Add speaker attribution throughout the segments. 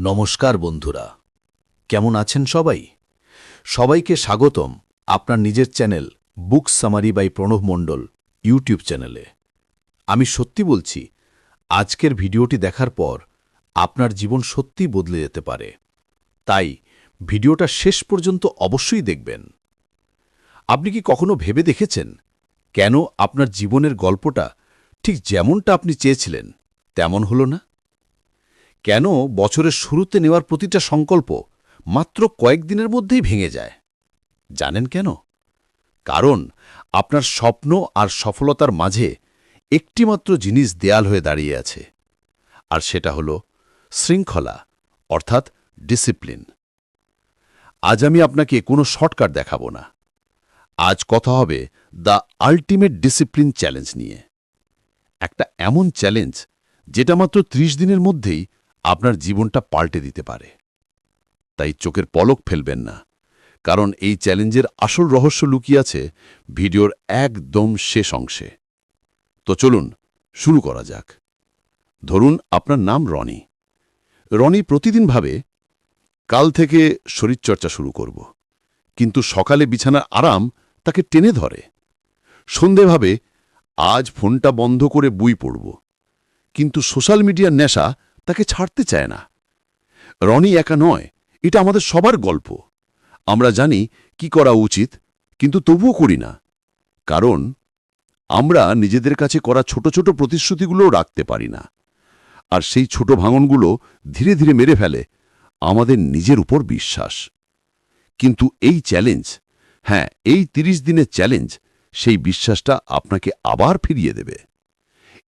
Speaker 1: নমস্কার বন্ধুরা। কেমন আছেন সবাই? সবাইকে স্বাগতম আপনার নিজের channel book summary by Pranab Mondal YouTube চ্যানেলে। আমি সত্যি বলছি, আজকের ভিডিওটি দেখার পর আপনার জীবন সত্যি বদলে যেতে পারে। তাই ভিডিওটা শেষ পর্যন্ত অবশ্যই দেখবেন। আপনি কি কখনো ভেবে দেখেছেন কেন আপনার জীবনের গল্পটা ঠিক যেমনটা আপনি চেয়েছিলেন তেমন হলো না? কেন বছরের শুরুতে নেওয়ার প্রতিটা সংকল্প মাত্র কয়েকদিনের মধ্যেই ভেঙে যায়? জানেন কেন? কারণ আপনার স্বপ্ন আর সফলতার মাঝে একটিমাত্র জিনিস দেয়াল হয়ে দাঁড়িয়ে আছে, আর সেটা হল শৃঙ্খলা, অর্থাৎ ডিসিপ্লিন। আজ আমি আপনাকে কোনো শর্টকাট দেখাব না। আজ কথা হবে দ্য আল্টিমেট ডিসিপ্লিন চ্যালেঞ্জ নিয়ে। একটা এমন চ্যালেঞ্জ যেটা মাত্র ত্রিশ দিনের মধ্যেই আপনার জীবনটা পাল্টে দিতে পারে। তাই চোখের পলক ফেলবেন না। কারণ এই চ্যালেঞ্জের আসল রহস্য লুকিয়ে আছে ভিডিওর একদম শেষ অংশে। তো চলুন, শুরু করা যাক। ধরুন আপনার নাম রনি। রনি প্রতিদিন ভাবে, কাল থেকে শরীরচর্চা শুরু করব। কিন্তু সকালে বিছানার আরাম তাকে টেনে ধরে। সন্ধে ভাবে, আজ ফোনটা বন্ধ করে বই পড়ব। কিন্তু সোশ্যাল মিডিয়ার নেশা তাকে ছাড়তে চায় না। রনি একা নয়, এটা আমাদের সবার গল্প। আমরা জানি কি করা উচিত, কিন্তু তবুও করি না। কারণ, আমরা নিজেদের কাছে করা ছোট ছোট প্রতিশ্রুতিগুলোও রাখতে পারি না। আর সেই ছোট ভাঙনগুলো ধীরে ধীরে মেরে ফেলে আমাদের নিজের উপর বিশ্বাস। কিন্তু এই চ্যালেঞ্জ হ্যাঁ এই ৩০ দিনের চ্যালেঞ্জ, সেই বিশ্বাসটা আপনাকে আবার ফিরিয়ে দেবে।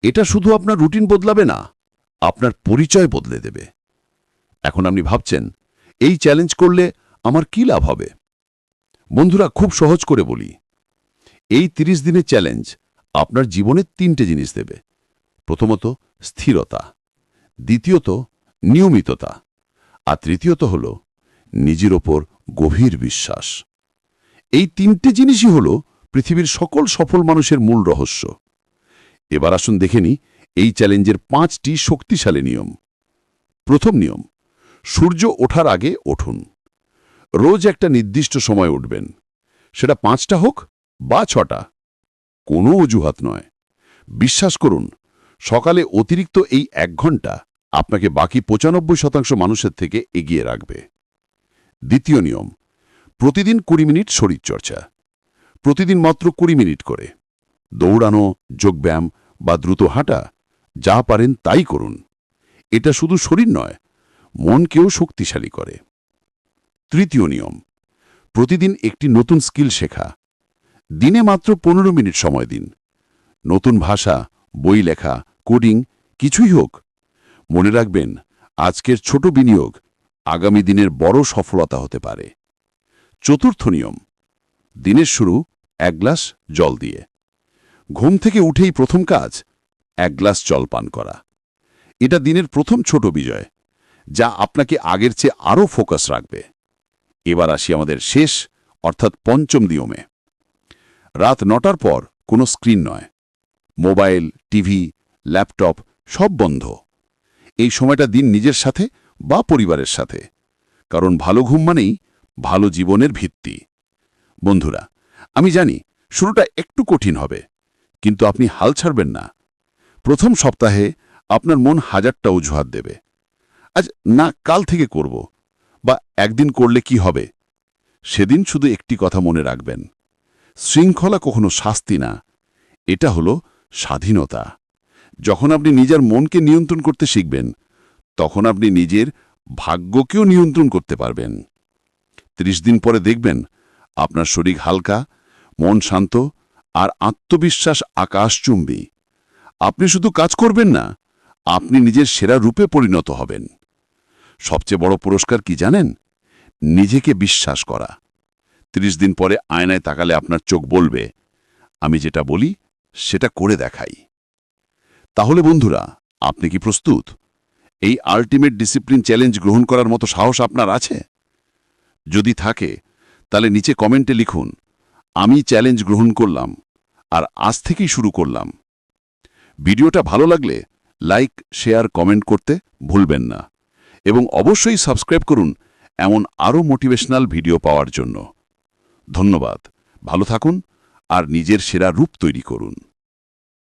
Speaker 1: এটা শুধু আপনার রুটিন বদলাবে না। আপনার পরিচয় বদলে দেবে। এখন আপনি ভাবছেন, এই চ্যালেঞ্জ করলে আমার কি লাভ হবে? বন্ধুরা, খুব সহজ করে বলি। এই ৩০ দিনের চ্যালেঞ্জ আপনার জীবনে তিনটে জিনিস দেবে। প্রথমত, স্থিরতা। দ্বিতীয়ত, নিয়মিততা। আর তৃতীয়ত হল, নিজের ওপর গভীর বিশ্বাস। এই তিনটে জিনিসই হল পৃথিবীর সকল সফল মানুষের মূল রহস্য। এবার আসুন দেখে নি এই চ্যালেঞ্জের পাঁচটি শক্তিশালী নিয়ম। প্রথম নিয়ম, সূর্য ওঠার আগে উঠুন রোজ একটা নির্দিষ্ট সময় উঠবেন। সেটা পাঁচটা হোক বা ছটা। কোনো অজুহাত নয়। বিশ্বাস করুন, সকালে অতিরিক্ত এই এক ঘণ্টা আপনাকে বাকি পঁচানব্বই শতাংশ মানুষের থেকে এগিয়ে রাখবে। দ্বিতীয় নিয়ম, প্রতিদিন কুড়ি মিনিট শরীরচর্চা। প্রতিদিন মাত্র কুড়ি মিনিট করে। দৌড়ানো, যোগব্যায়াম বা দ্রুত হাঁটা যা পারেন তাই করুন। এটা শুধু শরীর নয়, মনকেও শক্তিশালী করে। তৃতীয় নিয়ম, প্রতিদিন একটি নতুন স্কিল শেখা। দিনে মাত্র পনেরো মিনিট সময় দিন। নতুন ভাষা, বই লেখা, কোডিং, কিছুই হোক। মনে রাখবেন, আজকের ছোট বিনিয়োগ আগামী দিনের বড় সফলতা হতে পারে। চতুর্থ নিয়ম, দিনের শুরু এক গ্লাস জল দিয়ে। ঘুম থেকে উঠেই প্রথম কাজ এক গ্লাস জল পান করা। এটা দিনের প্রথম ছোট বিজয়, যা আপনাকে আগের চেয়ে আরও ফোকাস রাখবে। এবার আসি আমাদের শেষ, অর্থাৎ পঞ্চম নিয়মে। রাত নটার পর কোনো স্ক্রিন নয়। মোবাইল, টিভি, ল্যাপটপ সব বন্ধ। এই সময়টা দিন নিজের সাথে বা পরিবারের সাথে। কারণ ভালো ঘুম মানেই ভালো জীবনের ভিত্তি। বন্ধুরা, আমি জানি শুরুটা একটু কঠিন হবে, কিন্তু আপনি হাল ছাড়বেন না। প্রথম সপ্তাহে আপনার মন হাজারটা অজুহাত দেবে। আজ না কাল থেকে করব, বা একদিন করলে কি হবে? সেদিন শুধু একটি কথা মনে রাখবেন। শৃঙ্খলা কখনো শাস্তি না। এটা হলো স্বাধীনতা। যখন আপনি নিজের মনকে নিয়ন্ত্রণ করতে শিখবেন, তখন আপনি নিজের ভাগ্যকেও নিয়ন্ত্রণ করতে পারবেন। ত্রিশ দিন পরে দেখবেন, আপনার শরীর হালকা, মন শান্ত আর আত্মবিশ্বাস আকাশচুম্বী। আপনি শুধু কাজ করবেন না, আপনি নিজের সেরা রূপে পরিণত হবেন। সবচেয়ে বড় পুরস্কার কি জানেন? নিজেকে বিশ্বাস করা। ত্রিশ দিন পরে আয়নায় তাকালে আপনার চোখ বলবে, আমি যেটা বলি, সেটা করে দেখাই। তাহলে বন্ধুরা, আপনি কি প্রস্তুত? এই আল্টিমেট ডিসিপ্লিন চ্যালেঞ্জ গ্রহণ করার মতো সাহস আপনার আছে? যদি থাকে, তাহলে নিচে কমেন্টে লিখুন, আমি চ্যালেঞ্জ গ্রহণ করলাম, আর আজ থেকেই শুরু করলাম। ভিডিওটা ভালো লাগলে লাইক, শেয়ার, কমেন্ট করতে ভুলবেন না।
Speaker 2: এবং অবশ্যই সাবস্ক্রাইব করুন এমন আরও মোটিভেশনাল ভিডিও পাওয়ার জন্য। ধন্যবাদ। ভালো থাকুন আর নিজের সেরা রূপ তৈরি করুন।